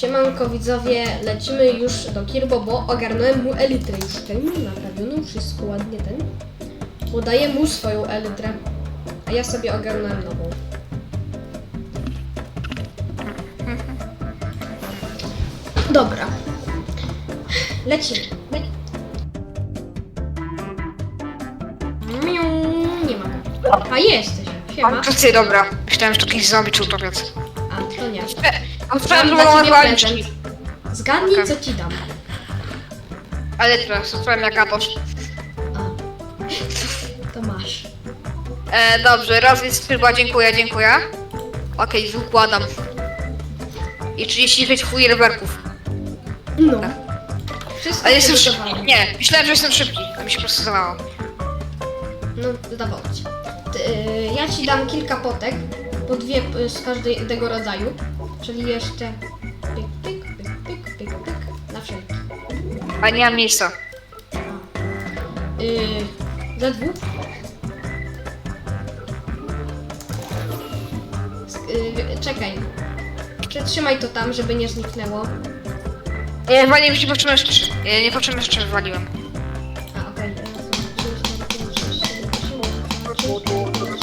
Siemanko widzowie, lecimy już do Kirbo, bo ogarnąłem mu elytrę już ten, naprawioną, wszystko ładnie ten. Podaję mu swoją elytrę, a ja sobie ogarnąłem nową. Dobra. Lecimy. Le Miu, nie ma. A jesteś, siema. Ty, dobra. Myślałem, że to jakiś zombie czy utopiec. A. A Mam ciebie waliczki. prezent. Zgadnij, co ci dam. Ale teraz, słuchałem jak gadasz. A. To masz. E, dobrze, raz jest chyba, dziękuję, dziękuję. Okej, układam. I 36 fajerwerków. No. Wszystko Ale jestem szybki. przygotowane. Nie, myślałem, że jestem szybki. To mi się procesowało. No, zdawało ci. Ty, y, ja ci dam kilka potek, po dwie y, z każdego rodzaju. Czyli jeszcze pyk, pyk, pyk, pyk, pyk, pyk, na wszelki. A nie mam miejsca. Yy, za dwóch. Sk- y, czekaj. Przytrzymaj to tam, żeby nie zniknęło. Ja waliłem nie poczułem jeszcze. Nie poczułem jeszcze, waliłem.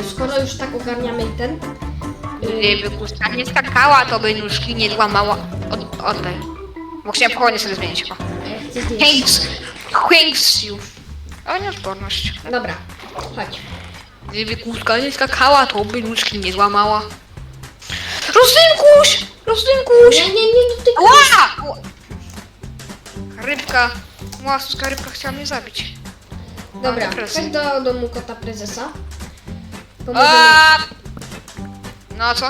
y, skoro już tak ogarniamy ten. gdyby kuska nie skakała, to by nóżki nie złamała. Od, oddaj. Bo chciałem pochodnie sobie zmienić. O. ja chcę zdjąć. Thanks, thanks you. O, nieodporność. Dobra, chodź. Gdyby kuska nie skakała, to by nóżki nie złamała. Rozdymkuś! Nie, nie, nie dotykaj. Ła! Ła! Rybka. Łasuska rybka chciała mnie zabić. Dobra, depresję. chodź do domu kota prezesa. Pomożemy. A! No co?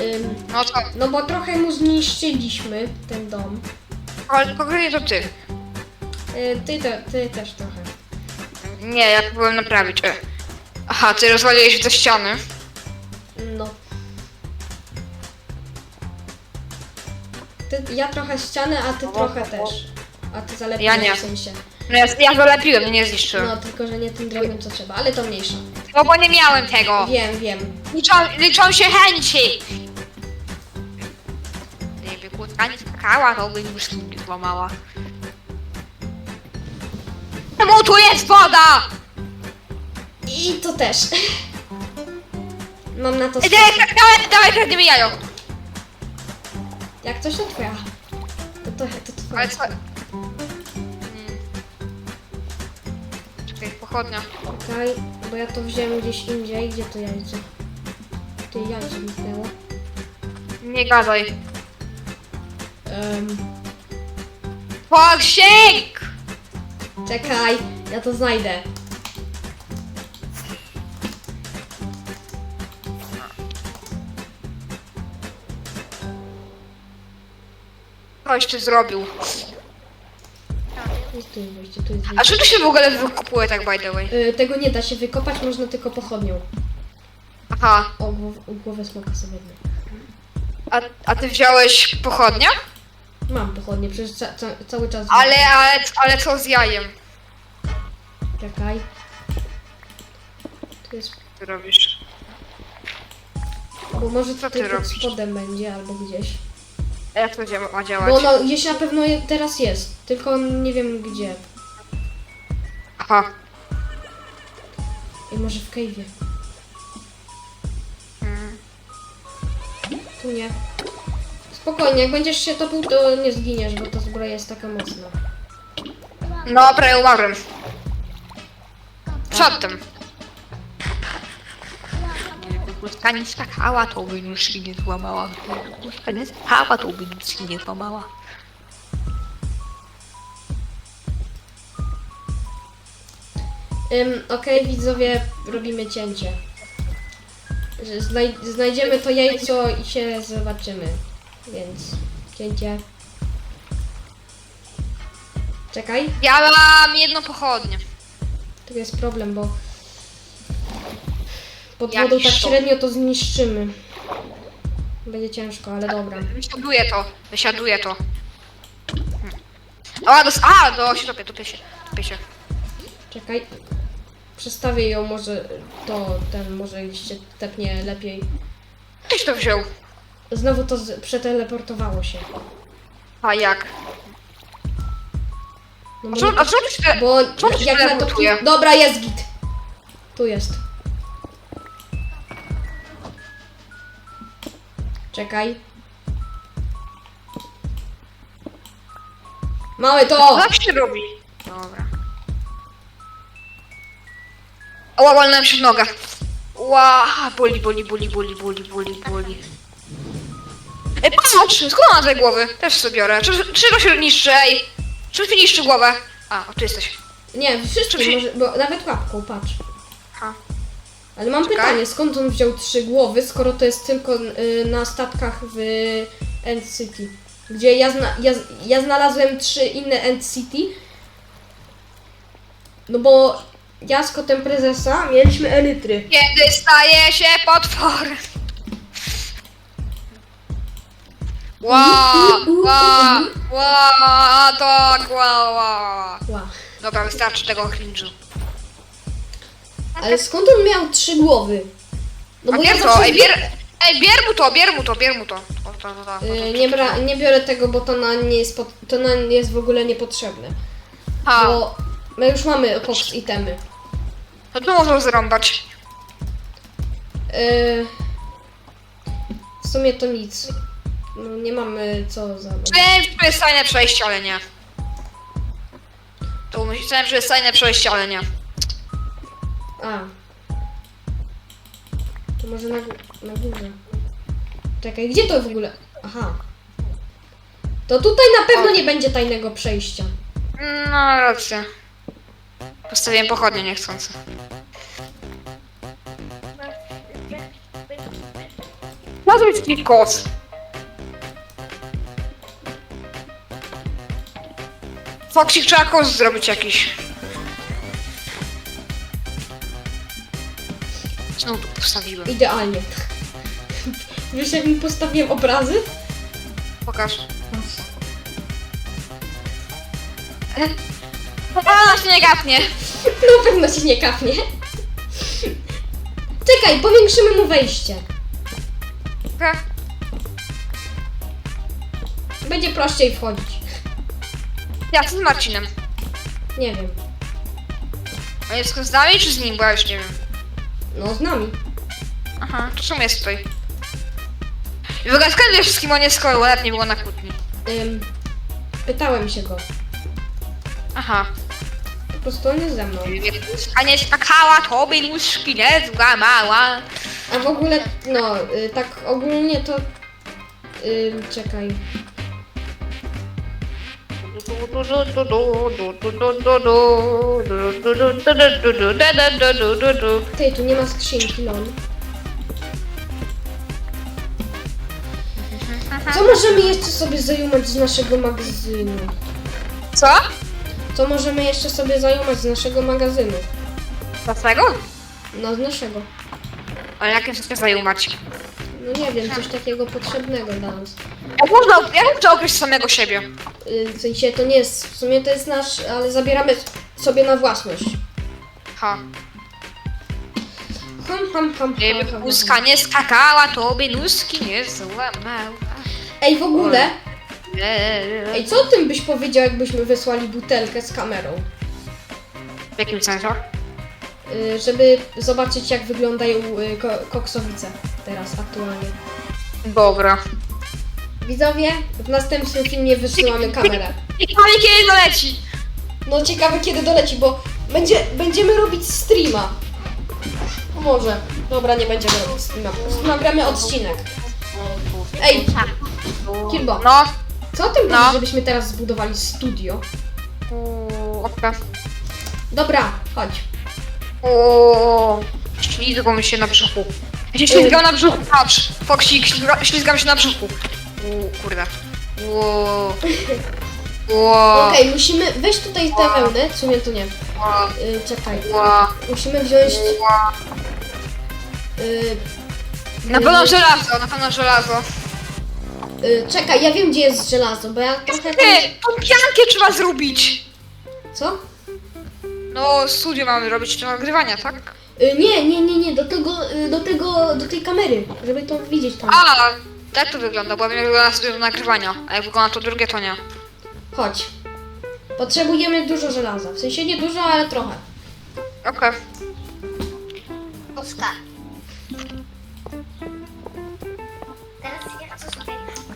Ym, No co? no bo trochę mu zniszczyliśmy ten dom. Ale konkretnie to ty. Y, ty, te, ty też trochę. Nie, ja próbowałem naprawić. E. Aha, ty rozwaliłeś te ściany. No. Ty, ja trochę ścianę, a ty trochę też. A ty zalepiłeś Ja nie. w sensie. No ja, ja zalepiłem, nie zniszczyłem. No, tylko że nie tym drewnem co trzeba, ale to mniejsza. No bo nie miałem tego. Wiem, wiem. Liczą, liczą się chęci. Gdyby kłódka nie skakała, to by już nie złamała. Czemu tu jest woda? I to też. Mam na to Ej, sposób. Dawaj, dawaj, dawaj, kradniemy jajo. Jak coś to twoja. To, to, to twoja. Ale co? Czekaj, pochodnia. Czekaj, bo ja to wziąłem gdzieś indziej. Gdzie to jajce? Ty jajce zniknęło. Nie gadaj. Um, Poksięg! czekaj, ja to znajdę. Coś ty zrobił. Jest wejście, tu jest A wejście. czy tu się w ogóle wykupuje tak by the way? Y, tego nie da się wykopać, można tylko pochodnią. Aha. O, głow, głowę smoka sobie wezmę. A, a ty wziąłeś pochodnia? Mam pochodnie, przecież ca, ca, cały czas... Ale, ale, ale co z jajem? Czekaj. Tu jest... Ty robisz. Bo może Co ty tutaj pod robisz? spodem będzie, albo gdzieś. A jak to dzia- ma działać? Bo no, gdzieś na pewno je, teraz jest, tylko nie wiem gdzie. Aha. I może w cave'ie. Mm. Tu nie. Spokojnie, jak będziesz się topił, to nie zginiesz, bo ta zbroja jest taka mocna. No, prawie umarłem. Przed tym. Kłódka nie skakała, to by nóżki nie złamała. Kłódka nie skakała, to by nóżki nie złamała. Ym, Okej, widzowie, robimy cięcie. Że Znaj znajdziemy to jajco i się zobaczymy. Więc cięcie. Czekaj, Ja mam jedną pochodnię. tu jest problem, bo pod wodą tak szok. średnio to zniszczymy. Będzie ciężko, ale dobra. Wysiaduję to, wysiaduję to. Hmm. A, dos- a, do się topię, topię się, topię się. Czekaj. Przestawię ją, może to ten, może się tepnie lepiej. Ktoś to wziął. Znowu to z- przeteleportowało się. A jak? No A bo, czemu, a czemu się... bo czemu to się jak na to... teleportuje? Dobra, jest git. Tu jest. Czekaj. Mamy to! Jak się robi? Dobra. Ła, walnąłem się w nogę. Ła, boli, boli, boli, boli, boli, boli, boli. Ej, patrz, skąd mam tej głowy? Też sobie biorę. Czy, to się niszczy, ej? Czy mi niszczy głowę? A, o, tu jesteś. Nie, wszystkim Czy- może, bo nawet łapką, patrz. Ale mam Czekaj. pytanie, skąd on wziął trzy głowy, skoro to jest tylko y, na statkach w End City? Gdzie ja, zna, ja, ja znalazłem trzy inne End City. No bo ja z kotem prezesa mieliśmy elitry. Kiedy staje się potworem. Ła, ła, ła, tak, ła, ła. Ła. Dobra, wystarczy tego cringe'u. Ale skąd on miał trzy głowy? No A bo ja to, zawsze ej, bier, ej, bier mu to, bier mu to, bier mu to. O, to, to, to, y, nie, bra, nie biorę tego, bo to na nie jest, pot, to na nie jest w ogóle niepotrzebne. A, Bo my już mamy koks itemy. to tu można zrąbać. Y, w sumie to nic. No, nie mamy co za. Myślałem, że to jest tajne przejście, ale nie. To myślałem, że jest tajne przejście, ale nie. A. To może na, na górze. Czekaj, gdzie to w ogóle? Aha. To tutaj na pewno nie będzie tajnego przejścia. No, racja. Postawiłem pochodnie niechcący. Ma zrobić taki koc. Foxik trzeba koc zrobić jakiś. Postawiłem. Idealnie. Wiesz jak mi postawiłem obrazy? Pokaż. A, się nie gapnie. Na pewno się nie kapnie. Czekaj, powiększymy mu wejście. Okej. Będzie prościej wchodzić. Ja, co z Marcinem? Nie wiem. A jest z nami czy z nim, bo ja już nie wiem. No z nami. Aha, to czemu jest tutaj? I w ogóle skąd wiesz z kim on jest, skoro nawet nie było na kłótni? Ym, pytałem się go. Aha. Po prostu on jest ze mną. A nie skakała, to by nóżki nie złamała. A w ogóle, no, y, tak ogólnie to... Ym, czekaj. Tej, tu nie ma skrzynki, lol. Co możemy jeszcze sobie zajumać z naszego magazynu? Co? Co możemy jeszcze sobie zajumać z naszego magazynu? Dlaczego? No, z naszego. Ale jakim się zajumać? No nie wiem, coś takiego potrzebnego dla nas. Jak można, jak można określić samego siebie? Y, W sensie to nie jest, w sumie to jest nasz, ale zabieramy sobie na własność. Ha. Ham, ham, ham, ham, Gdyby ham, ham. łuska nie skakała, to by nóżki nie złamała. Ej, w ogóle, Ej, ej, co o tym byś powiedział, jakbyśmy wysłali butelkę z kamerą? W jakim sensie? Y, żeby zobaczyć, jak wyglądają y, ko koksowice teraz aktualnie. Dobra. Widzowie, w następnym filmie wysyłamy kamerę. I pani kiedy doleci? No ciekawe kiedy doleci, bo będzie, będziemy robić streama. Może. Dobra, nie będziemy robić streama. Po prostu nagramy odcinek. Ej, Kilbo, No. co o tym No. żebyśmy teraz zbudowali studio? Uuu, Okej. Dobra, chodź. O, ślizgam się na brzuchu. Ja się ślizgam na brzuchu, patrz. Ślizga- ślizgam się na brzuchu. U, kurde. Ło. Ło. Okej, musimy... Weź tutaj tę wełnę. W sumie tu nie. Y, czekaj. Musimy wziąć... Y, Na pewno żelazo, na pewno żelazo. Y, czekaj, ja wiem gdzie jest żelazo, bo ja trochę... Ty, tą piankę trzeba zrobić. Co? No, studio mamy robić do nagrywania, tak? Y, nie, nie, nie, nie, do tego, y, do tego, do tej kamery, żeby to widzieć tam. A, tak to wygląda, bo ja wygląda studio do nagrywania, a jak wygląda to drugie, to nie. Chodź. Potrzebujemy dużo żelaza. W sensie nie dużo, ale trochę. Okej. Oskar.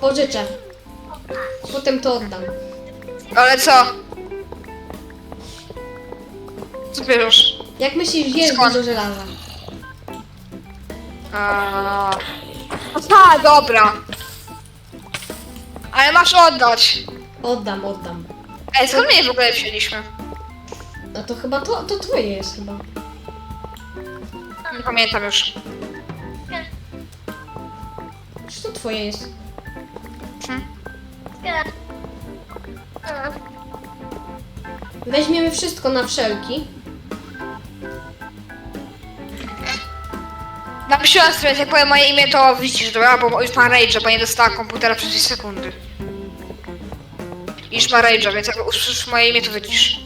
Pożyczę. Potem to oddam. Ale co? Co bierzesz? Jak myślisz, jest Skąd? dużo żelaza? A, a dobra. Ale masz oddać. Oddam, oddam. Ej, skąd my je w ogóle wzięliśmy? No to chyba to, to twoje jest chyba. Nie pamiętam już. Czy to twoje jest? Weźmiemy wszystko na wszelki. Napiszę sobie, jak powiem moje imię, to widzisz, dobra? Bo już ma rage'a, bo nie dostała komputera przez 2 sekundy. Już ma rage'a, więc jak usłyszysz moje imię, to widzisz.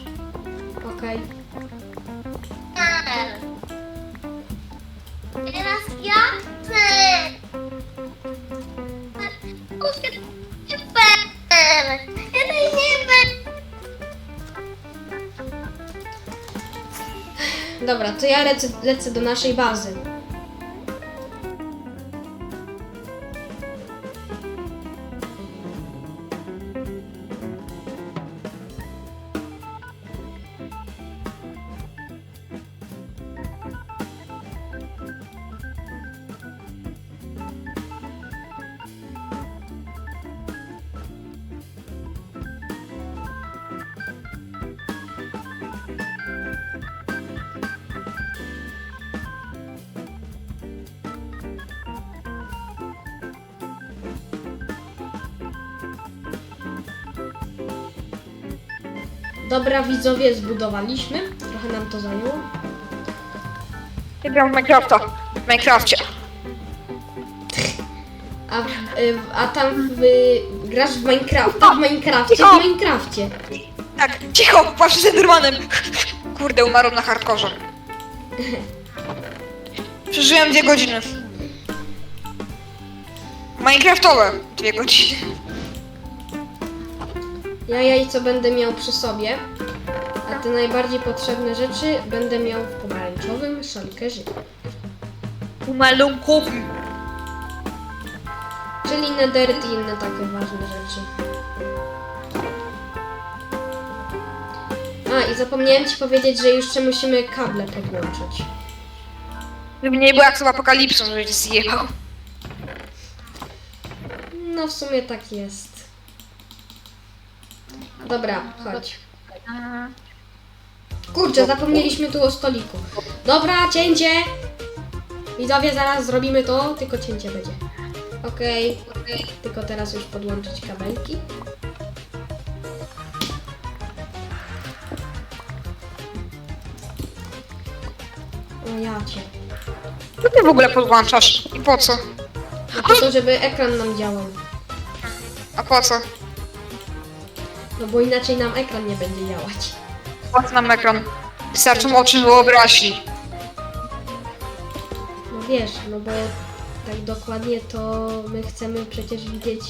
To ja lecę, lecę do naszej bazy. Dobra, widzowie, zbudowaliśmy. Trochę nam to zajęło. Ja gram w Minecrafta. W Minecrafcie. A, y, a tam w, grasz w Minecrafta, w Minecrafcie, w Minecrafcie. Tak, cicho, patrz z Endermanem. Kurde, umarłem na hardkorze. Przeżyłem dwie godziny. Minecraftowe dwie godziny. Ja jajco będę miał przy sobie, a te najbardziej potrzebne rzeczy będę miał w pomarańczowym szalkerze. Umalunkowy. Czyli nederyt i inne takie ważne rzeczy. A, i zapomniałem Ci powiedzieć, że jeszcze musimy kable podłączyć. Żeby nie było jak z apokalipsą, żeby cię zjebał. No, w sumie tak jest. Dobra, chodź. Kurczę, zapomnieliśmy tu o stoliku. Dobra, cięcie! Widzowie, zaraz zrobimy to, tylko cięcie będzie. Okej, tylko teraz już podłączyć kabelki. O ja cię. Co ty w ogóle podłączasz? I po co? No po to, żeby ekran nam działał. A po co? No bo inaczej nam ekran nie będzie działać. Co nam ekran? Wystarczą oczy wyobraźni. No wiesz, no bo tak dokładnie to my chcemy przecież widzieć.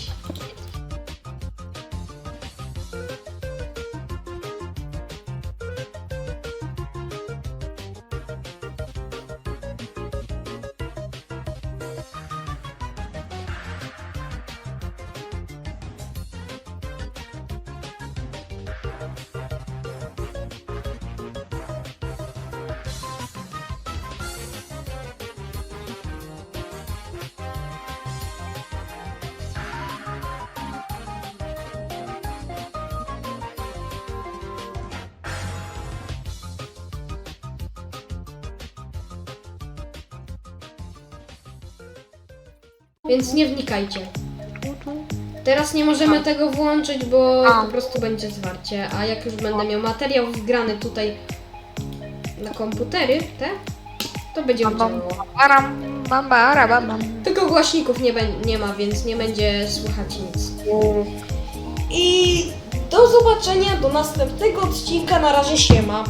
Więc nie wnikajcie. Teraz nie możemy tego włączyć, bo A. po prostu będzie zwarcie. A jak już będę miał materiał wgrany tutaj na komputery, te, to będzie Bam, bam, działało. baram, bam, bara, bam, bam. Tylko głośników nie, bę- nie ma, więc nie będzie słychać nic. I do zobaczenia do następnego odcinka. Na razie siema.